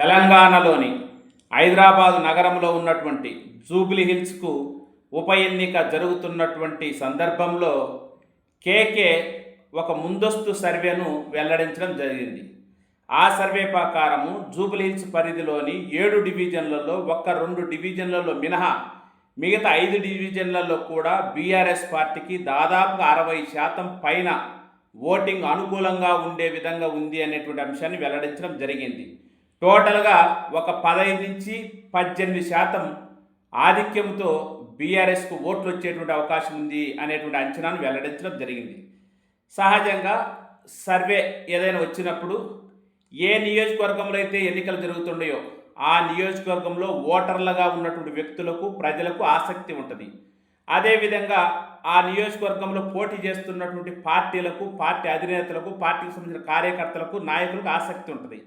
తెలంగాణలోని హైదరాబాదు నగరంలో ఉన్నటువంటి జూబ్లీ హిల్స్కు ఉప ఎన్నిక జరుగుతున్నటువంటి సందర్భంలో కేకే ఒక ముందస్తు సర్వేను వెల్లడించడం జరిగింది. ఆ సర్వే ప్రకారము జూబ్లీ హిల్స్ పరిధిలోని ఏడు డివిజన్లలో ఒక్క రెండు డివిజన్లలో మినహా మిగతా ఐదు డివిజన్లలో కూడా బీఆర్ఎస్ పార్టీకి దాదాపుగా అరవై శాతం పైన ఓటింగ్ అనుకూలంగా ఉండే విధంగా ఉంది అనేటువంటి అంశాన్ని వెల్లడించడం జరిగింది. టోటల్గా ఒక పదహైదు నుంచి పద్దెనిమిది శాతం ఆధిక్యంతో బీఆర్ఎస్కు ఓట్లు వచ్చేటువంటి అవకాశం ఉంది అనేటువంటి అంచనాను వెల్లడించడం జరిగింది. సహజంగా సర్వే ఏదైనా వచ్చినప్పుడు ఏ నియోజకవర్గంలో అయితే ఎన్నికలు జరుగుతున్నాయో ఆ నియోజకవర్గంలో ఓటర్లుగా ఉన్నటువంటి వ్యక్తులకు ప్రజలకు ఆసక్తి ఉంటుంది. అదేవిధంగా ఆ నియోజకవర్గంలో పోటీ చేస్తున్నటువంటి పార్టీలకు పార్టీ అధినేతలకు పార్టీకి సంబంధించిన కార్యకర్తలకు నాయకులకు ఆసక్తి ఉంటుంది.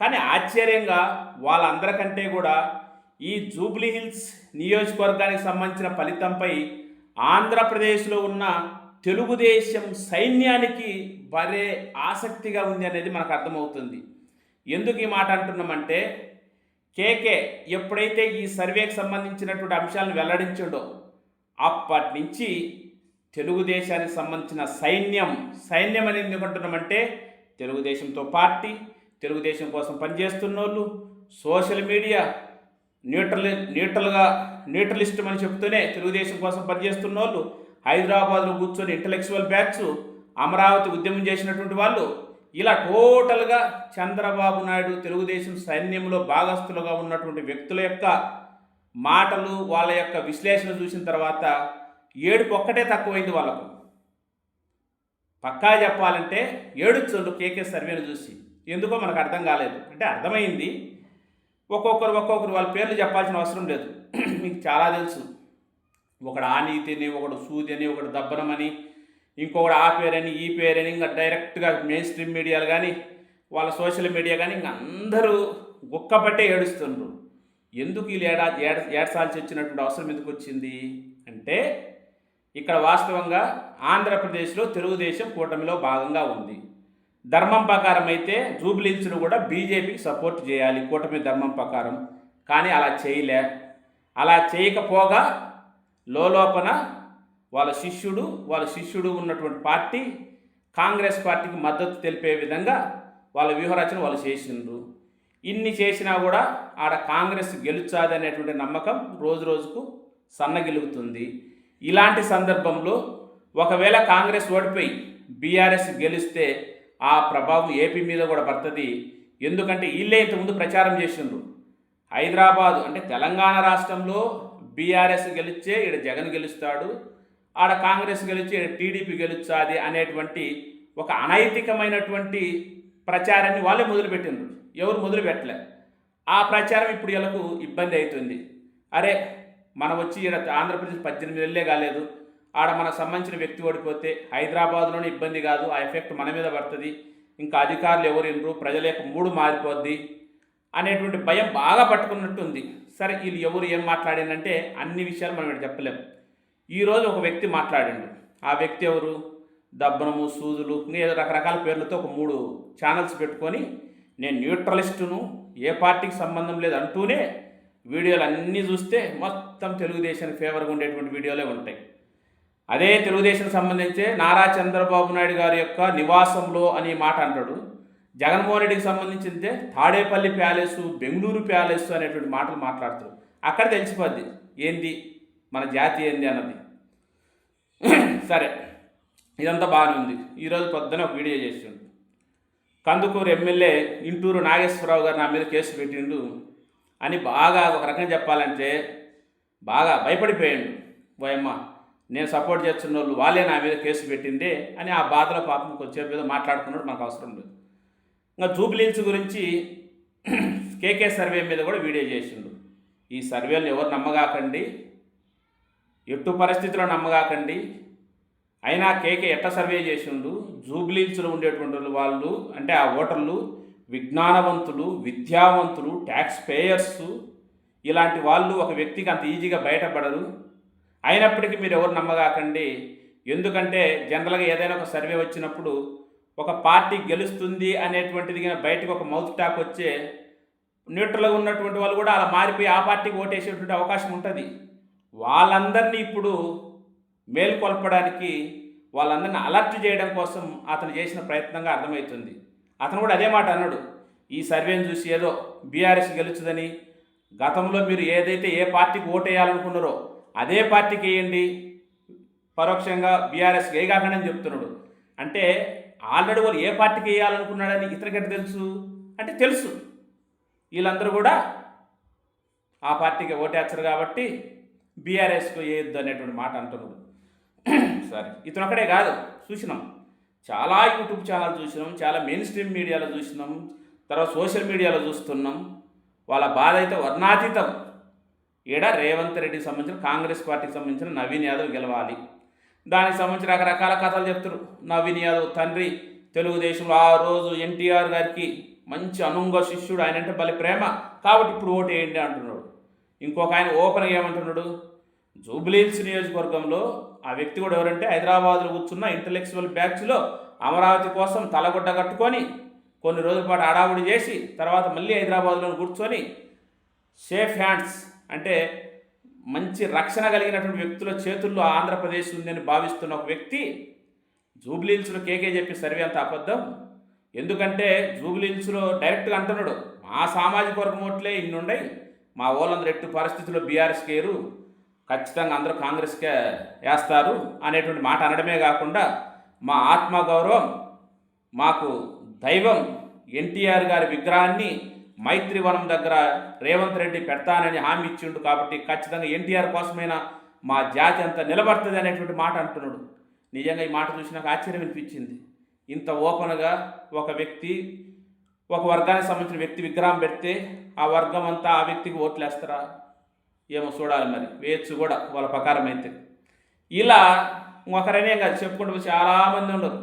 కానీ ఆశ్చర్యంగా వాళ్ళందరికంటే కూడా ఈ జూబ్లీ హిల్స్ నియోజకవర్గానికి సంబంధించిన ఫలితంపై ఆంధ్రప్రదేశ్లో ఉన్న తెలుగుదేశం సైన్యానికి భలే ఆసక్తిగా ఉంది అనేది మనకు అర్థమవుతుంది. ఎందుకు ఈ మాట అంటున్నామంటే కేకే ఎప్పుడైతే ఈ సర్వేకి సంబంధించినటువంటి అంశాలను వెల్లడించాడో అప్పటి నుంచి తెలుగుదేశానికి సంబంధించిన సైన్యం సైన్యం అనేది ఎందుకుంటున్నామంటే తెలుగుదేశంతో పార్టీ తెలుగుదేశం కోసం పనిచేస్తున్న వాళ్ళు సోషల్ మీడియా న్యూట్రల్ న్యూట్రల్గా న్యూట్రలిస్ట్ అని చెప్తూనే తెలుగుదేశం కోసం పనిచేస్తున్న వాళ్ళు హైదరాబాద్లో కూర్చొని ఇంటలెక్చువల్ బ్యాచ్ అమరావతి ఉద్యమం చేసినటువంటి వాళ్ళు ఇలా టోటల్గా చంద్రబాబు నాయుడు తెలుగుదేశం సైన్యంలో భాగస్థులుగా ఉన్నటువంటి వ్యక్తుల యొక్క మాటలు వాళ్ళ యొక్క విశ్లేషణ చూసిన తర్వాత ఏడుపు ఒక్కటే తక్కువైంది వాళ్ళకు. పక్కా చెప్పాలంటే ఏడుచోళ్ళు కేకే సర్వేను చూసి ఎందుకో మనకు అర్థం కాలేదు. అంటే అర్థమైంది. ఒక్కొక్కరు ఒక్కొక్కరు వాళ్ళ పేర్లు చెప్పాల్సిన అవసరం లేదు. మీకు చాలా తెలుసు. ఒకడు ఆనీతిని ఒకడు సూది అని ఒకడు దబ్బనమని ఇంకొకడు ఆ పేరని ఈ పేరని ఇంకా డైరెక్ట్గా మెయిన్ స్ట్రీమ్ మీడియాలు కానీ వాళ్ళ సోషల్ మీడియా కానీ ఇంక అందరూ గుక్కపట్టే ఏడుస్తుండ్రు. ఎందుకు ఈ ఏడా ఏడ ఏడ్సాల్సి వచ్చినటువంటి అవసరం ఎందుకు వచ్చింది? అంటే ఇక్కడ వాస్తవంగా ఆంధ్రప్రదేశ్లో తెలుగుదేశం కూటమిలో భాగంగా ఉంది. ధర్మం ప్రకారం అయితే జూబ్లీన్స్ను కూడా బీజేపీకి సపోర్ట్ చేయాలి. కూటమి ధర్మం ప్రకారం. కానీ అలా చేయలే. అలా చేయకపోగా లోపన వాళ్ళ శిష్యుడు వాళ్ళ శిష్యుడు ఉన్నటువంటి పార్టీ కాంగ్రెస్ పార్టీకి మద్దతు తెలిపే విధంగా వాళ్ళ వ్యూహరచన వాళ్ళు చేసిండ్రు. ఇన్ని చేసినా కూడా ఆడ కాంగ్రెస్ గెలుచాది అనేటువంటి నమ్మకం రోజు రోజుకు సన్నగిలుగుతుంది. ఇలాంటి సందర్భంలో ఒకవేళ కాంగ్రెస్ ఓడిపోయి బీఆర్ఎస్ గెలిస్తే ఆ ప్రభావం ఏపీ మీద కూడా పడుతుంది. ఎందుకంటే వీళ్ళే ఇంతకుముందు ప్రచారం చేసిండ్రు. హైదరాబాదు అంటే తెలంగాణ రాష్ట్రంలో బీఆర్ఎస్ గెలిస్తే ఈడ జగన్ గెలుస్తాడు ఆడ కాంగ్రెస్ గెలిచి ఈడ టీడీపీ గెలుచాది అనేటువంటి ఒక అనైతికమైనటువంటి ప్రచారాన్ని వాళ్ళే మొదలుపెట్టిండ్రు. ఎవరు మొదలు పెట్టలే ఆ ప్రచారం ఇప్పుడు వీళ్ళకు ఇబ్బంది అవుతుంది. అరే మనం వచ్చి ఈడ ఆంధ్రప్రదేశ్ పద్దెనిమిది వెళ్ళే కాలేదు. ఆడ మనకు సంబంధించిన వ్యక్తి ఓడిపోతే హైదరాబాద్లోనే ఇబ్బంది కాదు. ఆ ఎఫెక్ట్ మన మీద పడుతుంది. ఇంకా అధికారులు ఎవరు ఇనరు? ప్రజల యొక్క మూడు మారిపోద్ది అనేటువంటి భయం బాగా పట్టుకున్నట్టుంది. సరే వీళ్ళు ఎవరు ఏం మాట్లాడిందంటే అన్ని విషయాలు మనం చెప్పలేము ఈరోజు ఒక వ్యక్తి మాట్లాడిండు. ఆ వ్యక్తి ఎవరు? దబ్బనము సూదులు ఏదో రకరకాల పేర్లతో ఒక మూడు ఛానల్స్ పెట్టుకొని నేను న్యూట్రలిస్టును ఏ పార్టీకి సంబంధం లేదు అంటూనే వీడియోలు అన్నీ చూస్తే మొత్తం తెలుగుదేశానికి ఫేవర్గా ఉండేటువంటి వీడియోలే ఉంటాయి. అదే తెలుగుదేశం సంబంధించే నారా చంద్రబాబు నాయుడు గారి యొక్క నివాసంలో అనే మాట అంటాడు. జగన్మోహన్ రెడ్డికి సంబంధించిందే తాడేపల్లి ప్యాలెస్ బెంగళూరు ప్యాలెస్ అనేటువంటి మాటలు మాట్లాడతారు అక్కడ తెలిసిపోద్ది. ఏంది? మన జాతి ఏంది అన్నది. సరే ఇదంతా బాగానే ఉంది. ఈరోజు పొద్దున ఒక వీడియో చేసిండు. కందుకూరు ఎమ్మెల్యే ఇంటూరు నాగేశ్వరరావు గారు నా మీద కేసు పెట్టిండు అని బాగా ఒక రకంగా చెప్పాలంటే బాగా భయపడిపోయాడు. ఓయమ్మ నేను సపోర్ట్ చేస్తున్న వాళ్ళు వాళ్ళే నా మీద కేసు పెట్టింది అని ఆ బాధలో పాపం కొంచెం మీద మాట్లాడుకున్నట్టు మనకు అవసరం లేదు. ఇంకా జూబ్లీన్స్ గురించి కేకే సర్వే మీద కూడా వీడియో చేసిండు. ఈ సర్వేలు ఎవరు నమ్మగాకండి? ఎట్టు పరిస్థితుల్లో నమ్మగాకండి? అయినా కేకే ఎట్ట సర్వే చేసిండు? జూబ్లీన్స్లో ఉండేటువంటి వాళ్ళు అంటే ఆ ఓటర్లు విజ్ఞానవంతులు విద్యావంతులు ట్యాక్స్ పేయర్స్ ఇలాంటి వాళ్ళు ఒక వ్యక్తికి అంత ఈజీగా బయటపడరు. అయినప్పటికీ మీరు ఎవరు నమ్మగాకండి. ఎందుకంటే జనరల్గా ఏదైనా ఒక సర్వే వచ్చినప్పుడు ఒక పార్టీ గెలుస్తుంది అనేటువంటిది కానీ బయటకు ఒక మౌత్ టాక్ వచ్చే న్యూట్రల్గా ఉన్నటువంటి వాళ్ళు కూడా అలా మారిపోయి ఆ పార్టీకి ఓటేసేటువంటి అవకాశం ఉంటుంది. వాళ్ళందరినీ ఇప్పుడు మేల్కొల్పడానికి వాళ్ళందరిని అలర్ట్ చేయడం కోసం అతను చేసిన ప్రయత్నంగా అర్థమవుతుంది. అతను కూడా అదే మాట అన్నాడు. ఈ సర్వేని చూసి ఏదో బీఆర్ఎస్ గెలుచుదని గతంలో మీరు ఏదైతే ఏ పార్టీకి ఓటేయాలనుకున్నారో అదే పార్టీకి వేయండి. పరోక్షంగా బీఆర్ఎస్ వేయగాకనే చెప్తున్నాడు. అంటే ఆల్రెడీ వాళ్ళు ఏ పార్టీకి వేయాలనుకున్నాడని ఇతనికంటే తెలుసు? అంటే తెలుసు. వీళ్ళందరూ కూడా ఆ పార్టీకి ఓటేస్తారు కాబట్టి బీఆర్ఎస్కు వేయొద్దు అనేటువంటి మాట అంటున్నాడు. సరే ఇతను ఒకడే కాదు చూసినాం. చాలా యూట్యూబ్ ఛానల్ చూసినాం చాలా మెయిన్ స్ట్రీమ్ మీడియాలో చూసినాం తర్వాత సోషల్ మీడియాలో చూస్తున్నాం. వాళ్ళ బాధ అయితే వర్ణాతీతం. ఈడ రేవంత్ రెడ్డికి సంబంధించిన కాంగ్రెస్ పార్టీకి సంబంధించిన నవీన్ యాదవ్ గెలవాలి. దానికి సంబంధించి రకరకాల కథలు చెప్తారు నవీన్ యాదవ్ తండ్రి తెలుగుదేశంలో ఆ రోజు ఎన్టీఆర్ గారికి మంచి అనుంగ శిష్యుడు ఆయన అంటే భలే ప్రేమ. కాబట్టి ఇప్పుడు ఓటు వేయండి అంటున్నాడు. ఇంకొక ఆయన ఓపెన్గా ఏమంటున్నాడు? జూబ్లీహిల్స్ నియోజకవర్గంలో ఆ వ్యక్తి కూడా ఎవరంటే హైదరాబాద్లో కూర్చున్న ఇంటలెక్చువల్ బ్యాచ్లో అమరావతి కోసం తలగొడ్డ కట్టుకొని కొన్ని రోజుల పాటు హడావుడి చేసి తర్వాత మళ్ళీ హైదరాబాద్లో కూర్చొని సేఫ్ హ్యాండ్స్ అంటే మంచి రక్షణ కలిగినటువంటి వ్యక్తుల చేతుల్లో ఆంధ్రప్రదేశ్ ఉందని భావిస్తున్న ఒక వ్యక్తి జూబ్లీహిల్స్లో కేకే చెప్పి సర్వే అంత అబద్ధం. ఎందుకంటే జూబ్లీహిల్స్లో డైరెక్ట్గా అంటున్నాడు మా సామాజిక వర్గం ఓట్లే ఇన్ని మా వాళ్ళందరూ ఎట్టు పరిస్థితుల్లో బీఆర్ఎస్ కేరు ఖచ్చితంగా అందరూ కాంగ్రెస్కే వేస్తారు అనేటువంటి మాట అనడమే కాకుండా మా ఆత్మ గౌరవం మాకు దైవం ఎన్టీఆర్ గారి విగ్రహాన్ని మైత్రివనం దగ్గర రేవంత్ రెడ్డి పెడతానని హామీ ఇచ్చిండు కాబట్టి ఖచ్చితంగా ఎన్టీఆర్ కోసమైనా మా జాతి అంతా నిలబడుతుంది అనేటువంటి మాట అంటున్నాడు. నిజంగా ఈ మాట చూసి నాకు ఆశ్చర్యం అనిపించింది. ఇంత ఓపెన్గా ఒక వ్యక్తి ఒక వర్గానికి సంబంధించిన వ్యక్తి విగ్రహం పెడితే ఆ వర్గం అంతా ఆ వ్యక్తికి ఓట్లేస్తారా? ఏమో చూడాలి మరి. వేయచ్చు కూడా వాళ్ళ ప్రకారం అయితే. ఇలా ఒకరనే కాదు చెప్పుకుంటూ చాలామంది ఉండరు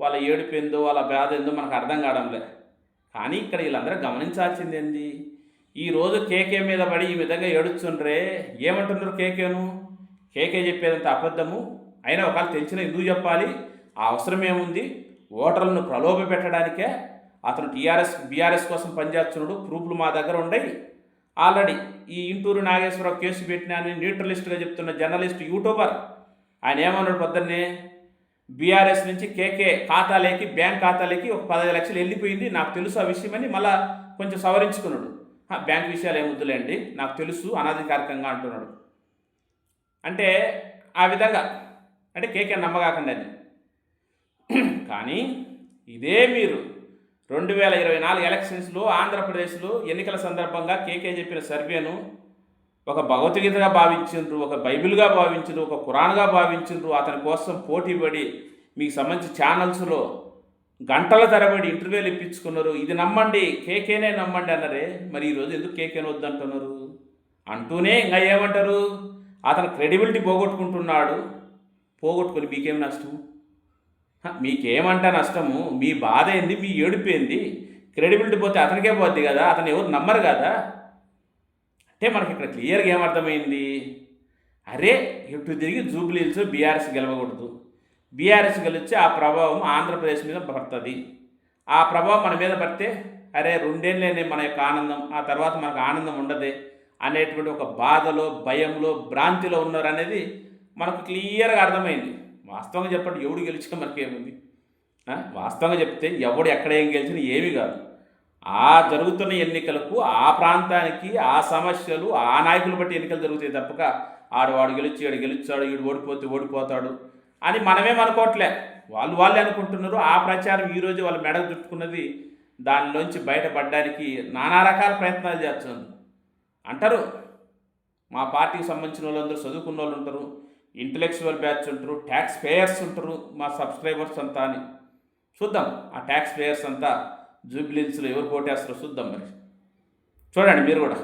వాళ్ళ ఏడుపు వాళ్ళ బాధ ఏందో మనకు అర్థం కావడంలే. కానీ ఇక్కడ వీళ్ళందరూ గమనించాల్సింది ఏంది ఈరోజు కేకే మీద పడి ఈ విధంగా ఏడుస్తుండ్రే ఏమంటున్నారు కేకేను? కేకే చెప్పేదంత అబద్ధము? అయినా ఒకవేళ తెలిసిన ఎందుకు చెప్పాలి? ఆ అవసరం ఏముంది? ఓటర్లను ప్రలోభ పెట్టడానికే అతను టీఆర్ఎస్ బీఆర్ఎస్ కోసం పనిచేస్తున్నాడు ప్రూఫ్లు మా దగ్గర ఉండయి. ఆల్రెడీ ఈ ఇంటూరు నాగేశ్వరరావు కేసు పెట్టినా అని న్యూట్రలిస్ట్గా చెప్తున్న జర్నలిస్ట్ యూట్యూబర్. ఆయన ఏమన్నాడు పొద్దున్నే? బీఆర్ఎస్ నుంచి కేకే ఖాతాలేకి బ్యాంక్ ఖాతాలేకి ఒక పదహైదు లక్షలు వెళ్ళిపోయింది. నాకు తెలుసు ఆ విషయమని మళ్ళీ కొంచెం సవరించుకున్నాడు. బ్యాంక్ విషయాలు ఏముద్దులేండి నాకు తెలుసు అనాధికారికంగా అంటున్నాడు. అంటే ఆ విధంగా అంటే కేకే నమ్మకాకండి అని కానీ ఇదే మీరు రెండు వేల ఇరవై నాలుగు ఎలక్షన్స్లో ఆంధ్రప్రదేశ్లో ఎన్నికల సందర్భంగా కేకే చెప్పిన సర్వేను ఒక భగవద్గీతగా భావించిండ్రు ఒక బైబిల్గా భావించిండ్రు ఒక కురాన్గా భావించిండ్రు అతని కోసం పోటీ పడి మీకు సంబంధించి ఛానల్స్లో గంటల తరబడి ఇంటర్వ్యూలు ఇప్పించుకున్నారు. ఇది నమ్మండి కేకేనే నమ్మండి అన్నారే. మరి ఈరోజు ఎందుకు కేకేని వద్దంటున్నారు? అంటూనే ఇంకా ఏమంటారు? అతను క్రెడిబిలిటీ పోగొట్టుకుంటున్నాడు. పోగొట్టుకొని మీకేం నష్టం? మీకేమంటే మీకేమంట నష్టము? మీ బాధ ఏంది? మీ ఏడుపు క్రెడిబిలిటీ పోతే అతనికే పోద్ది కదా? అతను ఎవరు నమ్మరు కదా? అంటే మనకి ఇక్కడ క్లియర్గా ఏమర్థమైంది? అరే ఇటు తిరిగి జూబ్లీల్స్ బీఆర్ఎస్ గెలవకూడదు. బీఆర్ఎస్ గెలిచి ఆ ప్రభావం ఆంధ్రప్రదేశ్ మీద పడుతుంది. ఆ ప్రభావం మన మీద పడితే అరే రెండేళ్ళనే మన యొక్క ఆనందం ఆ తర్వాత మనకు ఆనందం ఉండదే అనేటువంటి ఒక బాధలో భయంలో భ్రాంతిలో ఉన్నారు అనేది మనకు క్లియర్గా అర్థమైంది. వాస్తవంగా చెప్పండి ఎవడు గెలిచినా మనకి ఏముంది వాస్తవంగా చెప్తే ఎవడు ఎక్కడ ఏం గెలిచినా ఏమీ కాదు. ఆ జరుగుతున్న ఎన్నికలకు ఆ ప్రాంతానికి ఆ సమస్యలు ఆ నాయకులు బట్టి ఎన్నికలు జరుగుతాయి తప్పక. ఆడవాడు గెలిచి ఆడు గెలుచాడు ఈడు ఓడిపోతే ఓడిపోతాడు అని మనమేం అనుకోవట్లే. వాళ్ళు వాళ్ళే అనుకుంటున్నారు. ఆ ప్రచారం ఈరోజు వాళ్ళు మెడకు చుట్టుకున్నది దానిలోంచి బయటపడడానికి నానా రకాల ప్రయత్నాలు చేస్తున్నారు. అంటారు. మా పార్టీకి సంబంధించిన వాళ్ళందరూ చదువుకున్న వాళ్ళు ఉంటారు. ఇంటలెక్చువల్ బ్యాచ్ ఉంటారు. ట్యాక్స్ పేయర్స్ ఉంటారు మా సబ్స్క్రైబర్స్ అంతా అని. చూద్దాం. ఆ ట్యాక్స్ పేయర్స్ అంతా జూబ్లీన్స్లో ఎవరు కోటేస్తారో చూద్దాం మరి? చూడండి మీరు కూడా.